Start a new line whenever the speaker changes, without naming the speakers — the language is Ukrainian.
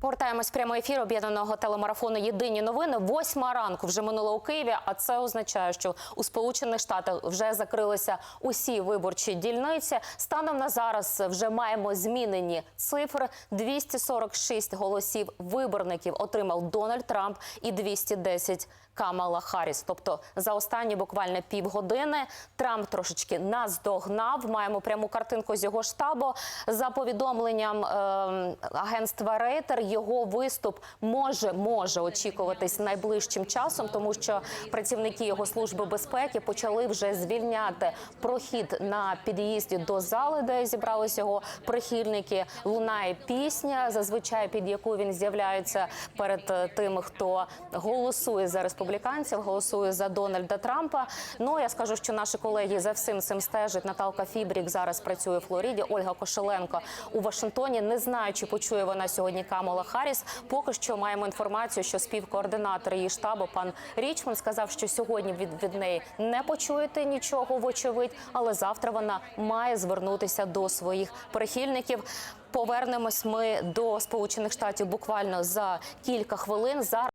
Повертаємось в прямий ефір об'єднаного телемарафону Єдині новини. Восьма ранку вже минуло у Києві. А це означає, що у Сполучених Штатах вже закрилися усі виборчі дільниці. Станом на зараз вже маємо змінені цифри. 246 голосів виборників отримав Дональд Трамп і 210 Камала Харріс. Тобто за останні буквально півгодини Трамп трошечки наздогнав. Маємо пряму картинку з його штабу. За повідомленням ем, агентства Рейтер, його виступ може може очікуватись найближчим часом, тому що працівники його служби безпеки почали вже звільняти прохід на під'їзді до зали, де зібрались його прихильники. Лунає пісня, зазвичай під яку він з'являється перед е, тими, хто голосує за республіканців, голосує за Дональда Трампа. Ну я скажу, що наші колеги за всім цим стежать. Наталка Фібрік зараз працює в Флориді. Ольга Кошеленко у Вашингтоні. Не знаю, чи почує вона сьогодні Камала Харріс. Поки що маємо інформацію, що співкоординатор її штабу пан Річман сказав, що сьогодні від, від неї не почуєте нічого, вочевидь, але завтра вона має звернутися до своїх прихильників. Повернемось ми до Сполучених Штатів буквально за кілька хвилин. Зараз